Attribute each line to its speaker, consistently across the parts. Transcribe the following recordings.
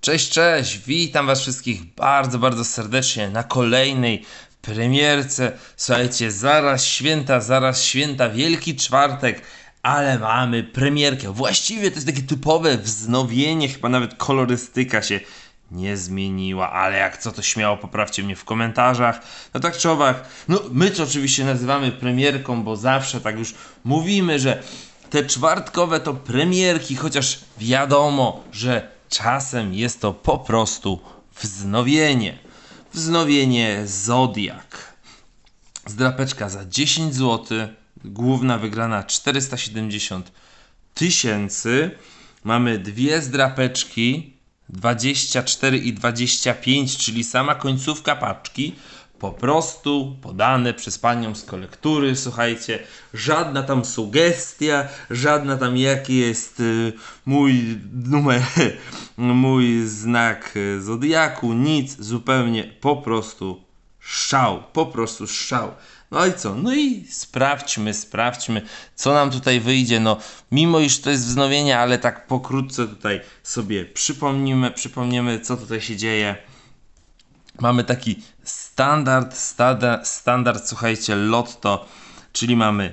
Speaker 1: Cześć, cześć, witam was wszystkich bardzo, bardzo serdecznie na kolejnej premierce. Słuchajcie, zaraz święta, zaraz święta, Wielki Czwartek, ale mamy premierkę. Właściwie to jest takie typowe wznowienie, chyba nawet kolorystyka się nie zmieniła, ale jak co to śmiało poprawcie mnie w komentarzach. No tak czy owak, no my to oczywiście nazywamy premierką, bo zawsze tak już mówimy, że te czwartkowe to premierki, chociaż wiadomo, że czasem jest to po prostu wznowienie. Wznowienie Zodiak. Zdrapeczka za 10 zł, główna wygrana 470 tysięcy. Mamy dwie zdrapeczki 24 i 25, czyli sama końcówka paczki. Po prostu podane przez panią z kolektury, słuchajcie, żadna tam sugestia, żadna tam jaki jest y, mój numer, mój znak y, zodiaku, nic, zupełnie po prostu szał, po prostu szał. No i co? No i sprawdźmy, sprawdźmy, co nam tutaj wyjdzie. No, mimo iż to jest wznowienie, ale tak pokrótce tutaj sobie przypomnimy, przypomniemy, co tutaj się dzieje. Mamy taki standard, stada, standard, słuchajcie, lotto, czyli mamy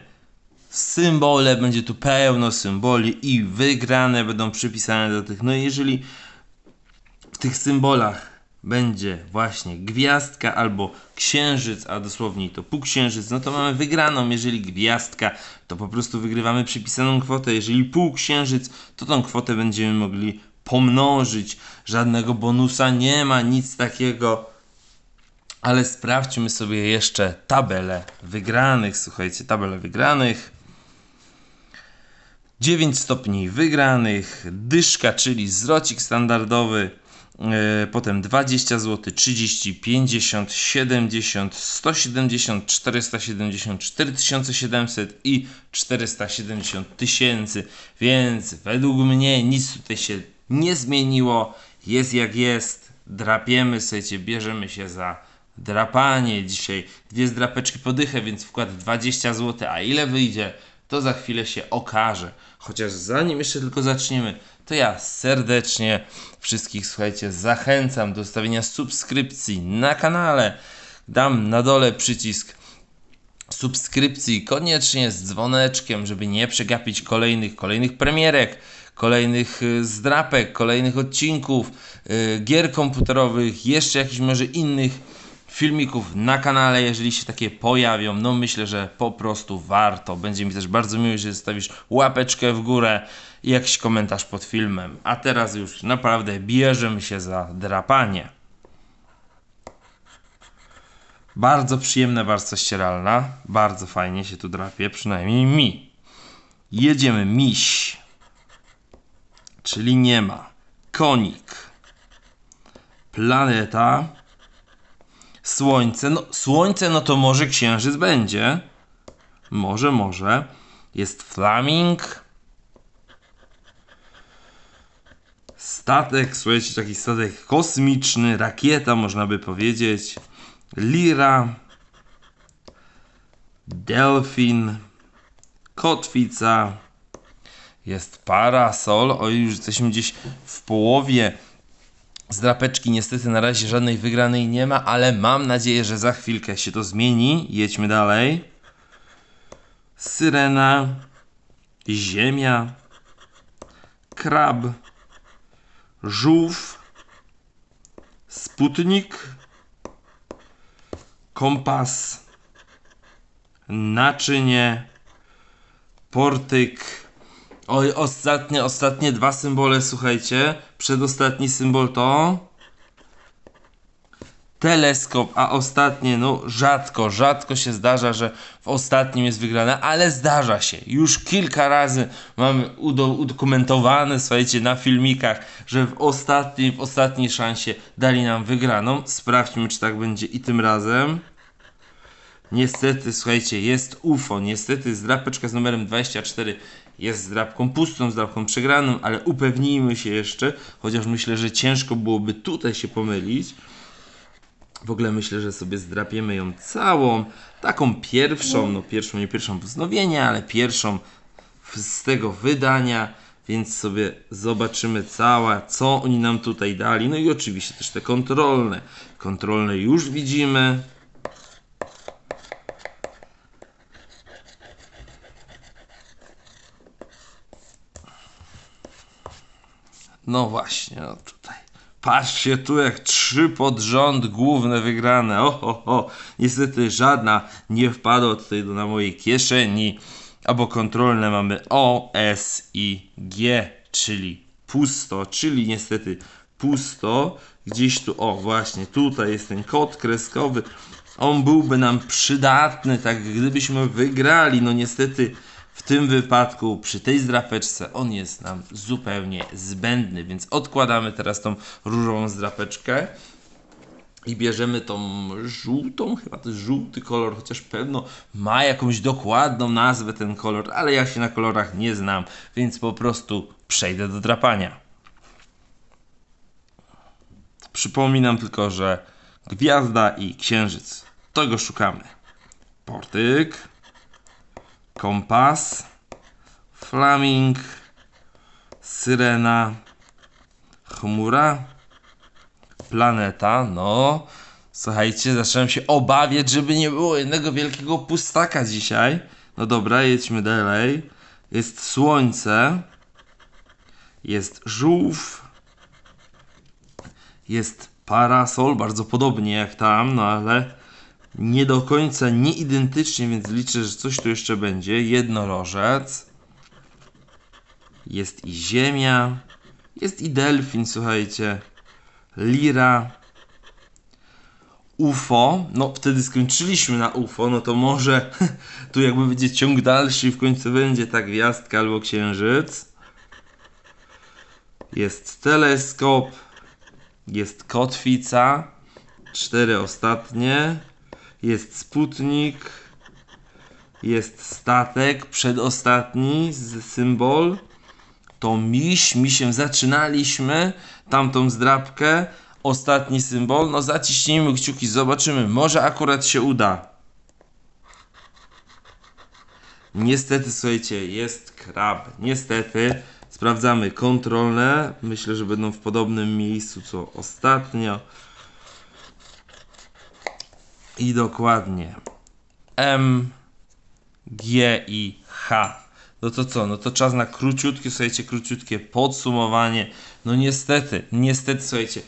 Speaker 1: symbole, będzie tu pełno symboli i wygrane będą przypisane do tych. No i jeżeli w tych symbolach będzie właśnie gwiazdka albo księżyc, a dosłowniej to półksiężyc, no to mamy wygraną. Jeżeli gwiazdka, to po prostu wygrywamy przypisaną kwotę. Jeżeli półksiężyc, to tą kwotę będziemy mogli pomnożyć. Żadnego bonusa nie ma, nic takiego. Ale sprawdźmy sobie jeszcze tabelę wygranych. Słuchajcie, tabelę wygranych. 9 stopni wygranych, dyszka, czyli zwrocik standardowy, e, potem 20 zł, 30, 50, 70, 170, 470, 4700 i 470 tysięcy, więc według mnie nic tutaj się nie zmieniło, jest jak jest, drapiemy, słuchajcie, bierzemy się za drapanie dzisiaj, dwie zdrapeczki podychę, więc wkład 20 zł, a ile wyjdzie, to za chwilę się okaże. Chociaż zanim jeszcze tylko zaczniemy, to ja serdecznie wszystkich, słuchajcie, zachęcam do zostawienia subskrypcji na kanale. Dam na dole przycisk subskrypcji, koniecznie z dzwoneczkiem, żeby nie przegapić kolejnych, kolejnych premierek, kolejnych y, zdrapek, kolejnych odcinków, y, gier komputerowych, jeszcze jakichś może innych filmików na kanale, jeżeli się takie pojawią. No myślę, że po prostu warto. Będzie mi też bardzo miło, że zostawisz łapeczkę w górę i jakiś komentarz pod filmem. A teraz już naprawdę bierzemy się za drapanie. Bardzo przyjemna warstwa ścieralna. Bardzo fajnie się tu drapie, przynajmniej mi. Jedziemy miś. Czyli nie ma. Konik. Planeta. Słońce. No, słońce, no to może księżyc będzie. Może, może. Jest flaming. Statek, słuchajcie, taki statek kosmiczny, rakieta, można by powiedzieć. Lira. Delfin. Kotwica. Jest parasol. Oj, już jesteśmy gdzieś w połowie z drapeczki niestety na razie żadnej wygranej nie ma, ale mam nadzieję, że za chwilkę się to zmieni. Jedźmy dalej. Syrena, Ziemia, Krab, Żółw, Sputnik, Kompas, Naczynie, Portyk, Oj, ostatnie, ostatnie dwa symbole, słuchajcie. Przedostatni symbol to teleskop, a ostatnie, no rzadko, rzadko się zdarza, że w ostatnim jest wygrana, ale zdarza się. Już kilka razy mamy udo- udokumentowane, słuchajcie, na filmikach, że w ostatniej, w ostatniej szansie dali nam wygraną. Sprawdźmy, czy tak będzie i tym razem. Niestety, słuchajcie, jest UFO. Niestety zdrapeczka z numerem 24 jest zdrapką pustą, zdrapką przegraną, ale upewnijmy się jeszcze, chociaż myślę, że ciężko byłoby tutaj się pomylić. W ogóle myślę, że sobie zdrapiemy ją całą, taką pierwszą, no pierwszą, nie pierwszą wznowienia, ale pierwszą z tego wydania, więc sobie zobaczymy całe, co oni nam tutaj dali. No i oczywiście też te kontrolne. Kontrolne już widzimy. No właśnie, no tutaj. Patrzcie tu jak trzy pod rząd główne wygrane. O, o, o. Niestety żadna nie wpadła tutaj do, na mojej kieszeni. Albo kontrolne mamy O, S i G, czyli pusto, czyli niestety pusto. Gdzieś tu, o właśnie, tutaj jest ten kod kreskowy. On byłby nam przydatny, tak gdybyśmy wygrali. No niestety w tym wypadku, przy tej zdrapeczce, on jest nam zupełnie zbędny, więc odkładamy teraz tą różową zdrapeczkę i bierzemy tą żółtą, chyba to jest żółty kolor, chociaż pewno ma jakąś dokładną nazwę ten kolor, ale ja się na kolorach nie znam, więc po prostu przejdę do drapania. Przypominam tylko, że gwiazda i księżyc, tego szukamy. Portyk kompas, flaming, syrena, chmura, planeta. No, słuchajcie, zacząłem się obawiać, żeby nie było jednego wielkiego pustaka dzisiaj. No dobra, jedźmy dalej. Jest słońce, jest żółw, jest parasol, bardzo podobnie jak tam, no ale nie do końca nie identycznie, więc liczę, że coś tu jeszcze będzie. Jednorożec. Jest i Ziemia. Jest i Delfin, słuchajcie. Lira. UFO. No, wtedy skończyliśmy na UFO, no to może tu jakby będzie ciąg dalszy w końcu będzie ta gwiazdka albo księżyc. Jest teleskop. Jest kotwica. Cztery ostatnie jest Sputnik, jest statek, przedostatni symbol. To miś, misiem zaczynaliśmy tamtą zdrabkę. Ostatni symbol, no zaciśnijmy kciuki, zobaczymy, może akurat się uda. Niestety, słuchajcie, jest krab. Niestety, sprawdzamy kontrolne. Myślę, że będą w podobnym miejscu co ostatnio. I dokładnie M, G i H. No to co? No to czas na króciutkie, słuchajcie, króciutkie podsumowanie. No niestety, niestety, słuchajcie,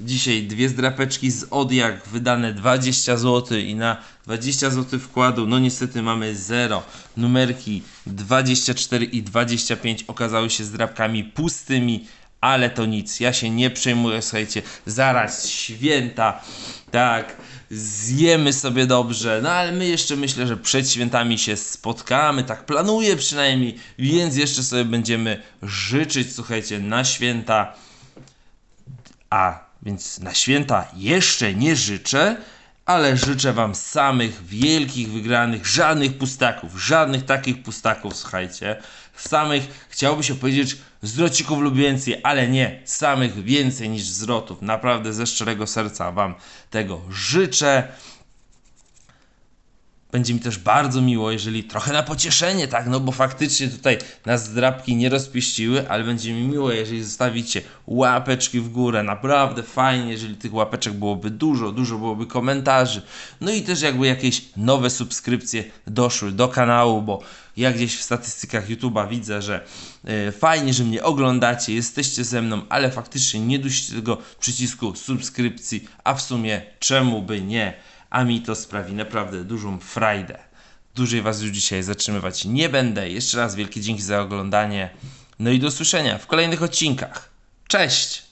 Speaker 1: dzisiaj dwie zdrapeczki z Odiak wydane 20 zł i na 20 zł wkładu, no niestety mamy 0. Numerki 24 i 25 okazały się zdrapkami pustymi, ale to nic, ja się nie przejmuję, słuchajcie, zaraz święta, tak, zjemy sobie dobrze, no ale my jeszcze myślę, że przed świętami się spotkamy, tak planuję przynajmniej, więc jeszcze sobie będziemy życzyć, słuchajcie, na święta, a więc na święta jeszcze nie życzę, ale życzę Wam samych wielkich wygranych, żadnych pustaków, żadnych takich pustaków, słuchajcie. Samych, chciałoby się powiedzieć, zwrocików lub więcej, ale nie, samych więcej niż zwrotów. Naprawdę ze szczerego serca Wam tego życzę. Będzie mi też bardzo miło, jeżeli trochę na pocieszenie, tak, no bo faktycznie tutaj nas zdrabki nie rozpieściły, ale będzie mi miło, jeżeli zostawicie łapeczki w górę, naprawdę fajnie, jeżeli tych łapeczek byłoby dużo, dużo byłoby komentarzy, no i też jakby jakieś nowe subskrypcje doszły do kanału, bo ja gdzieś w statystykach YouTube'a widzę, że y, fajnie, że mnie oglądacie, jesteście ze mną, ale faktycznie nie duście tego przycisku subskrypcji, a w sumie czemu by nie? A mi to sprawi naprawdę dużą frajdę. Dłużej Was już dzisiaj zatrzymywać nie będę. Jeszcze raz wielkie dzięki za oglądanie. No i do usłyszenia w kolejnych odcinkach. Cześć!